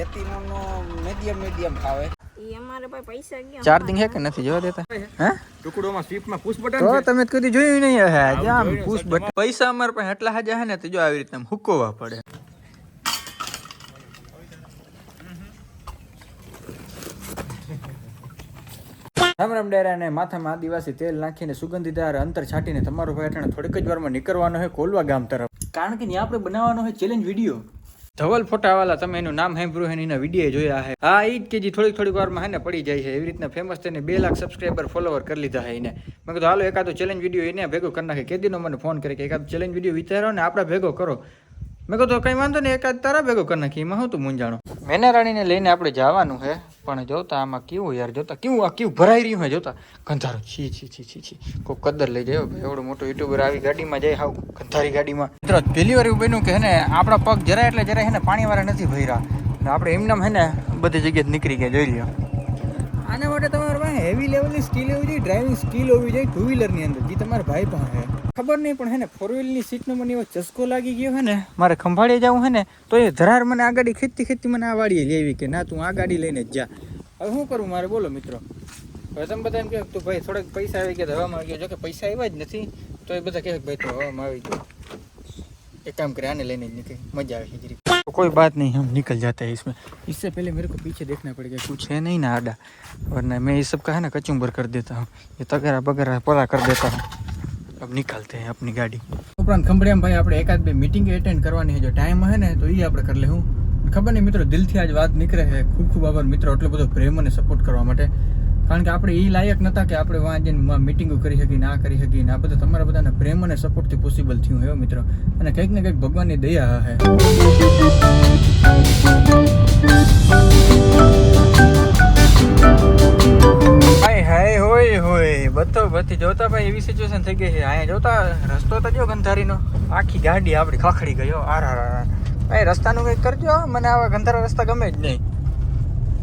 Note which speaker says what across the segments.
Speaker 1: રેતીનો medium medium ભાવે.
Speaker 2: ઈ અમારે પાસે પૈસા ગયા
Speaker 3: ચાર્જિંગ હે કે નથી જોવા દેતા? હે?
Speaker 4: ટુકડોમાં સ્વિફ્ટમાં પુશ બટન
Speaker 3: તો તમે કદી જોયું નહીં હે જામ પુશ બટન પૈસા અમાર પાસે એટલા હાજા હે ને તો જો આવી રીતના હુકવવા પડે. રામ રામ ડેરા ને માથામાં આદિવાસી તેલ નાખીને સુગંધીદાર અંતર છાંટીને તમારો ભાઈ અટાણે થોડીક જ વારમાં નીકળવાનો હોય કોલવા ગામ તરફ. કારણ કે ત્યાં આપણે બનાવવાનો હોય ચેલેન્જ વીડિયો ધવલ ફોટાવાલા, તમે એનું નામ સાંભળ્યું છે એના વીડિયો જોયા છે આ ઈદ કે જે થોડીક થોડીક વારમાં હે ને પડી જાય છે. એવી રીતના ફેમસ થઈને બે લાખ સબસ્ક્રાઈબર ફોલોવર કરી લીધા છે એને. મેં કીધું, હાલો, એકાદો ચેલેન્જ વીડિયો એને ભેગો કરી નાખે. કેદીનો મને ફોન કરે કે, એકાદ ચેલેન્જ વીડિયો વિચારો ને, આપણે ભેગો કરો. મેં કીધું, કંઈ વાંધો નહીં, એકાદ તારા ભેગો કરી નાખી, એમાં હું તું મૂંઝાણો? મેના રાણીને લઈને આપણે જવાનું છે પણ જોતા આમાં કેવું યાર, જોતા કેવું આ કેવું ભરાઈ રહ્યું હોય જોતા. કંધારો, છી છી છી છી છી. કોઈ કદર લઈ જાય ભાઈ, એવડો મોટો યુટ્યુબર આવી ગાડીમાં જાય હાવ, કંધારી ગાડીમાં. મિત્રો પહેલી વાર એવું બન્યું કે હે ને, આપણા પગ જરા એટલે જરા હે ને, પાણીવાળા નથી ભર્યા. અને આપણે એમનામ હે ને, બધી જગ્યાએ નીકળી ગયા, જોઈ લ્યો. આના માટે તમારે પાસે હેવી લેવલની સ્કિલ હોવી જોઈએ ડ્રાઇવિંગ સ્કિલ હોવી જોઈએ ટુ વ્હીલરની અંદર, જે તમારા ભાઈ પાસે છે ખબર નહીં પણ હે ને ફોર વ્હીલની સીટનો મને એવો ચસ્કો લાગી ગયો હે ને મારે ખંભાળીએ જવું હે ને તો એ ધરાર મને આ ગાડી ખેંચતી ખેંચતી મને આ વાડીએ લેવી કે ના તું આ ગાડી લઈને જ જા હવે શું કરું મારે બોલો મિત્રો હવે તમે બધા એમ કહો તું ભાઈ થોડાક પૈસા આવી ગયા તો હવામાં આવી ગયો જો કે પૈસા આવ્યા જ નથી તો એ બધા કહે કે ભાઈ તો હવામાં આવી ગયો एक काम करे आने लेने निकल मजा आएगी जरी तो कोई बात नहीं हम निकल जाते हैं इसमें इससे पहले मेरे को पीछे देखना पड़ेगा कुछ है नहीं ना आडा वरना मैं ये सब का है ना कचुम्बर कर देता हूँ ये तगड़ा बगरा परा कर देता हूँ अब निकलते हैं अपनी गाड़ी ઉપરાંત ખંભળિયામાં ભાઈ આપણે એકાદ બે મિટિંગ એટેન્ડ કરવાની છે જો ટાઈમ હે ને તો એ આપણે કરી લેવું ખબર નહીં મિત્રો દિલથી આજ વાત નીકળે છે ખૂબ ખૂબ આભાર મિત્રો એટલો બધો પ્રેમ અને સપોર્ટ કરવા માટે કારણ કે આપણે એ લાયક નતા કે આપણે વાં જઈને મિટિંગો કરી શકીએ ના કરી શકીએ ને આ બધું તમારા બધાના પ્રેમ અને સપોર્ટથી પોસિબલ થયું હે મિત્રો અને કંઈક ને કંઈક ભગવાનની દયા હે હાય હાય હોય હોય બધો બધી જોતા ભાઈ એવી સિચ્યુએશન થઈ ગઈ છે. અહીંયા જોતા રસ્તો તો જો ગંધારીનો. આખી ગાડી આપણી ખખડી ગયો આર આર ભાઈ રસ્તાનું કંઈક કરજો મને આવા ગંધારા રસ્તા ગમે જ નહીં.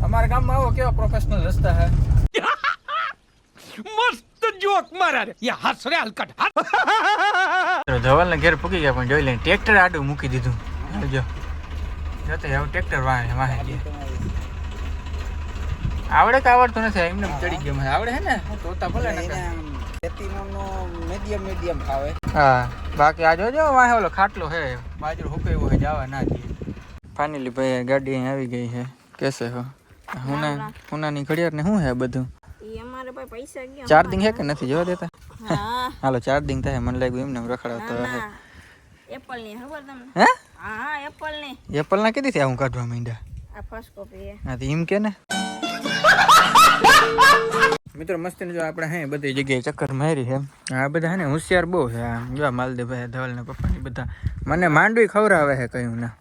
Speaker 3: અમારા ગામમાં આવો કેવા પ્રોફેશનલ રસ્તા હે
Speaker 4: મસ્ત જોક મારા રે. યા હસ રે હલકટ
Speaker 3: ધવલ ને ઘેર પૂકી ગયા પણ જોઈ લઈને ટ્રેક્ટર આડું મૂકી દીધું. જો. જોતે હવે ટ્રેક્ટર વાહે વાહે આવડે કે આવડતું નથી એમને ચડી ગયો. આવડે હે ને? તોતા ભલે ને
Speaker 1: રેતીનો મીડિયમ મીડિયમ ખાવે
Speaker 3: હા બાકી આ જોજો વાહે ઓલો ખાટલો હે બાજરો હુકે એવો જાવા ના દે. ફાઇનલી ભાઈ ગાડી અહીં આવી ગઈ છે. કેસે હો? હુના હુનાની ઘડિયાળ ને શું હે બધું?
Speaker 2: ચાર દિન પૈસા
Speaker 3: ચાર્જિંગ હે કે નથી જોવા દેતા?
Speaker 2: હા.
Speaker 3: ચાર ચાર્જિંગ થાય મને લાગ્યું એમને રખડાવતો હે
Speaker 2: ના. એપલની ખબર તમને?
Speaker 3: હે?
Speaker 2: હા હા એપલની
Speaker 3: એપલ ના કીધી હું કાઢવા માંડ્યા?
Speaker 2: આ ફર્સ્ટ કોપી છે.
Speaker 3: હા તો એમ કે ને? મિત્રો મસ્તી જો આપણે હે બધી જગ્યાએ ચક્કર મારી છે. આ બધા હે ને હોશિયાર બહુ છે. આ જો ધવલના ધવલ ને પપ્પાની બધા. મને માંડવી ખવડાવે છે કયું ના?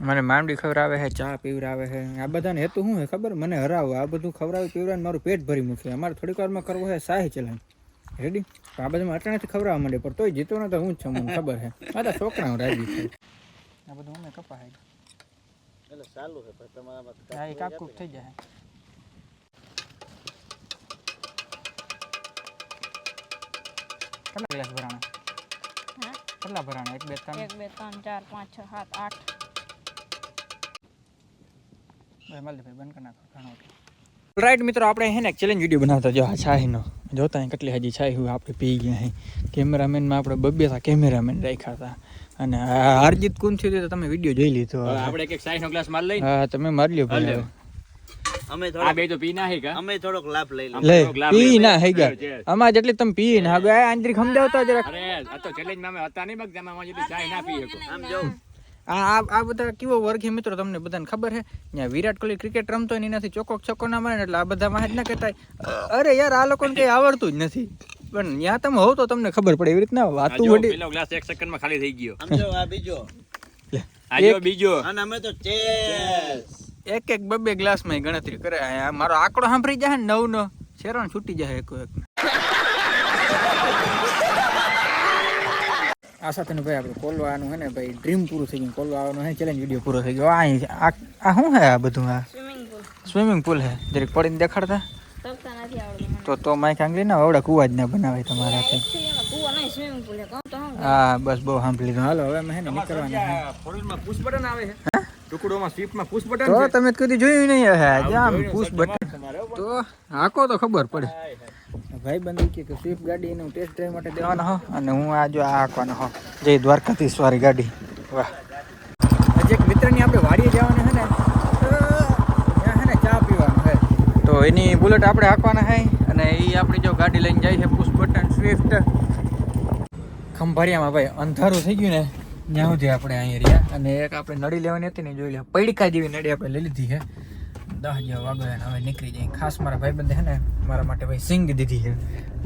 Speaker 3: મને માંડવી ખવડાવે છે ચા પીવડાવે છે. આ બધાને હેતુ શું છે ખબર? મને હરાવો. આ બધું ખવરાવી પીવડાવીને મારું પેટ ભરી મૂકે અમારે થોડીક વારમાં કરવો છે શાહી ચલાન રેડી તો આ બધામાં અટાણેથી ખવડાવવા માંડે પણ તોય જીતો ને તો હું જ છું મને ખબર છે. આ તો છોકરા રાજી છે. આ બધું અમે કપાય
Speaker 1: એટલે ચાલુ છે પણ
Speaker 3: તમારા કાકુક થઈ જાય. કેટલા ગ્લાસ ભરાણા? કેટલા ભરાણા? એક બે ત્રણ?
Speaker 2: એક બે ત્રણ ચાર પાંચ છ સાત આઠ.
Speaker 3: ભાઈ માલદી ભાઈ બંધ કરી નાખો ઘણો રાઈટ મિત્રો આપણે હે ને ચેલેન્જ વીડિયો બનાવતા જો આ છાહીનો જોતા અહીં કેટલી હજી છાહી હોય આપણે પી ગયા અહીં કેમેરામેનમાં આપણે બબ્બે હતા કેમેરામેન રાખ્યા હતા. અને આ હારજીત કોણ થયું તો તમે વીડિયો જોઈ લીધો.
Speaker 4: આપણે એક એક સાઈ નો ગ્લાસ માર લઈ
Speaker 3: હા તમે મારી લ્યો ભાઈ.
Speaker 1: અમે
Speaker 4: આ બે તો પી ના હે
Speaker 1: અમે થોડોક લાભ લઈ
Speaker 3: લે પી ના હઈ ગયા. આમાં જેટલી તમે પી ને આગળ આંતરિક સમજાવતા જરાક.
Speaker 4: અરે આ તો ચેલેન્જમાં અમે હતા નહીં બગ જેમાં જેટલી ચાય ના પી શકો
Speaker 1: આમ જો.
Speaker 3: આ આ આ બધા કેવો વર્ગ છે મિત્રો તમને બધાને ખબર છે? ત્યાં વિરાટ કોહલી ક્રિકેટ રમતો હોય એનાથી ચોકોક છક્કો ના મારે ને એટલે આ બધા માં જ ના કહેતા અરે યાર આ લોકોને કઈ આવડતું જ નથી. પણ ત્યાં તમે હોવ તો તમને ખબર પડે એવી રીતના વાતું વડી
Speaker 4: પેલો ગ્લાસ એક સેકન્ડમાં ખાલી થઈ ગયો.
Speaker 1: આ બીજો.
Speaker 4: આ બીજો.
Speaker 1: અને અમે તો ચેસ
Speaker 3: એક એક બે બે ગ્લાસમાં ગણતરી કરે. આ મારો આંકડો સાંભળી જાય ને નવ નો શેરણ છૂટી જાય એક એક આ સાથે ભાઈ આપણે કોલવાનું હે ને ભાઈ ડ્રીમ પૂરું થઈ ગયું. કોલવાનું હે ચેલેન્જ વીડિયો પૂરો થઈ ગયો. આ. આ શું હે આ બધું આ?
Speaker 2: સ્વિમિંગ પુલ
Speaker 3: હે. જરીક પડીને દેખાડતા? તો તો માઇક આંગળી ના આવડા કુવા જ ના બનાવે તમારાથી
Speaker 2: Actually એમાં કૂવો નહીં સ્વિમિંગ પુલ છે કહું તો હું.
Speaker 3: બસ બહુ સાંભળી હાલો હવે અમે હે ને નીકળવાના છે
Speaker 4: પુશ બટન આવે છે ટુકડોમાં સ્વીપમાં પુશ બટન
Speaker 3: તો તમે કદી જોયું નહીં હે પુશ બટન તો હાકો તો ખબર પડે. ભાઈ બંધ કે સ્વિફ્ટ ગાડી એનું ટેસ્ટ ડ્રાઈવ માટે દેવાનો. હો અને હું આ જો આ હાંકવાનો હો જય દ્વારકાધીશ વાળી ગાડી. વાહ. એક મિત્રની આપણે વાડીએ જવાના છે ને ત્યાં છે ને ચા પીવાનું તો એની બુલેટ આપણે હાંકવાના હે અને એ આપણી જો ગાડી લઈને જાય છે પુશ બટન સ્વિફ્ટ ખંભારિયામાં ભાઈ અંધારું થઈ ગયું ને. ત્યાં સુધી આપણે અહીંયા રહ્યા અને એક આપણે નળી લેવાની હતી ને જોઈ લે પૈડકા જેવી નડી આપણે લઈ લીધી છે. દસ જેવા વાગ્યા હવે નીકળી જાય. ખાસ મારા ભાઈબંધે છે ને મારા માટે ભાઈ સિંગ દીધી છે.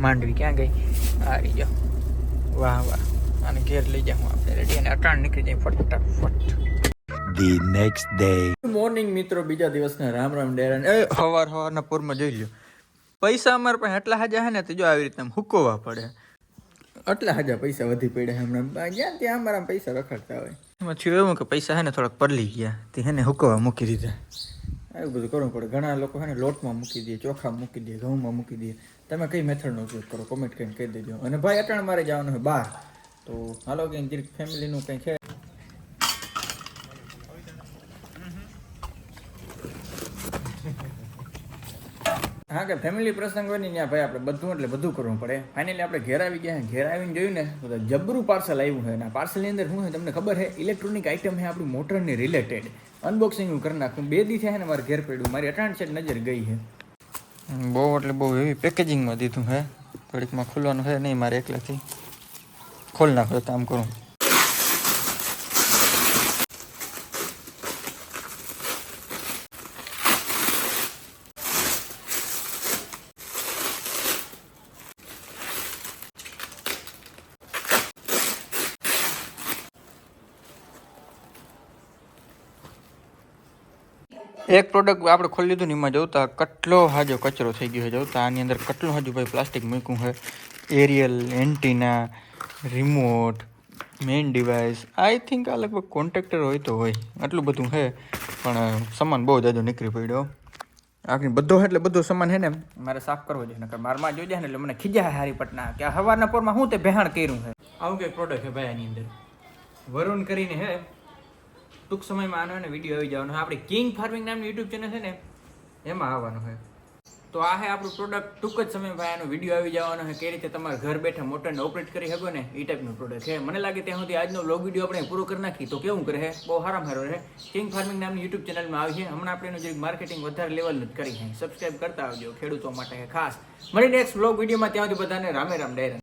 Speaker 3: માંડવી ક્યાં ગઈ? આ રહી જાઓ વાહ વાહ. અને ઘેર લઈ જાઉં આપણે. રેડી અને અટાણ નીકળી જાય ફટાફટ.
Speaker 5: Next day.
Speaker 3: ગુડ મોર્નિંગ મિત્રો બીજા દિવસના રામ રામ ડેરા એ હવાર હવારના પૂરમાં જોઈ લ્યો. પૈસા અમારા પાસે એટલા હાજા હે ને તો જો આવી રીતના હુકવવા પડે. આટલા હજાર પૈસા વધી પડ્યા હમણાં. જ્યાં ત્યાં અમારા પૈસા રખડતા હોય. એમાં થયું એવું કે પૈસા હે ને થોડાક પરલી ગયા. તે હે ને હુકવા મૂકી દીધા. એવું બધું કરવું પડે. ઘણા લોકો હે ને લોટમાં મૂકી દે ચોખા મૂકી દે ઘઉંમાં મૂકી દે. તમે કઈ મેથડનો ઉપયોગ કરો? કોમેન્ટ કરીને કહી દેજો. અને ભાઈ અટાણ મારે જવાનું હોય બહાર. તો હાલો કે ફેમિલીનું કંઈ છે? હા, કે ફેમિલી પ્રસંગ હોય ને, ત્યાં ભાઈ આપણે બધું, એટલે બધું કરવું પડે. ફાઇનલી આપણે ઘેર આવી ગયા, ઘેર આવીને જોયું ને જબરું પાર્સલ આવ્યું છે અને પાર્સલની અંદર શું છે, તમને ખબર છે ઇલેક્ટ્રોનિક આઇટમ છે આપણી મોટરની રિલેટેડ અનબોક્સિંગ હું કરી નાખું. બે દી થયા ને, મારે ઘેર પડ્યું. મારી અટાણ છે નજર ગઈ છે. બહુ એટલે બહુ એવી પેકેજિંગમાં દીધું હે ઘડીકમાં ખુલવાનું છે નહીં, મારે એકલાથી. ખોલ નાખો કામ કરું. એક પ્રોડક્ટ આપણે ખોલી લીધું ને એમાં જોતા કેટલો હાજો કચરો થઈ ગયો છે જોતા આની અંદર કેટલું હાજુ ભાઈ પ્લાસ્ટિક મૂક્યું છે. Aerial antenna remote main device I think આ લગભગ કોન્ટ્રાક્ટર હોય તો હોય આટલું બધું છે પણ સામાન બહુ જાજો નીકળી પડ્યો. આખી બધો એટલે બધો સામાન છે ને મારે સાફ કરવો જોઈએ નકર મારમાં જોઈ જાય ને એટલે મને ખીજા હારી પટના. કે હવારના પોરમાં હું તે ભેહાણ કર્યું છે? આવું કંઈક પ્રોડક્ટ છે ભાઈ આની અંદર. વરુણ કરીને હે ટૂંક સમયમાં આનો વીડિયો આવી જવાનો આપણે કિંગ ફાર્મિંગ નામની યુટ્યુબ ચેનલ છે ને, એમાં આવવાનો છે તો આ હે આપણું પ્રોડક્ટ ટૂંક જ સમયમાં ભાઈ આનો વીડિયો આવી જવાનો છે કઈ રીતે તમારે ઘર બેઠા મોટરને ઓપરેટ કરી શકો ને એ ટાઈપનું પ્રોડક્ટ છે. મને લાગે ત્યાં સુધી આજનો બ્લોગ વીડિયો આપણે પૂરો કરી નાખી તો કેવું કરે બહુ સારામાં સારો રહે. કિંગ ફાર્મિંગ નામની યુટ્યુબ ચેનલમાં આવી છે. હમણાં આપણે એનું જે માર્કેટિંગ વધારે લેવલનું જ કરી છે. સબસ્ક્રાઈબ કરતા આવજો ખેડૂતો માટે ખાસ. મળી નેક્સ્ટ બ્લોગ વિડીયોમાં ત્યાં સુધી બધાને રામે રામ ડાયરા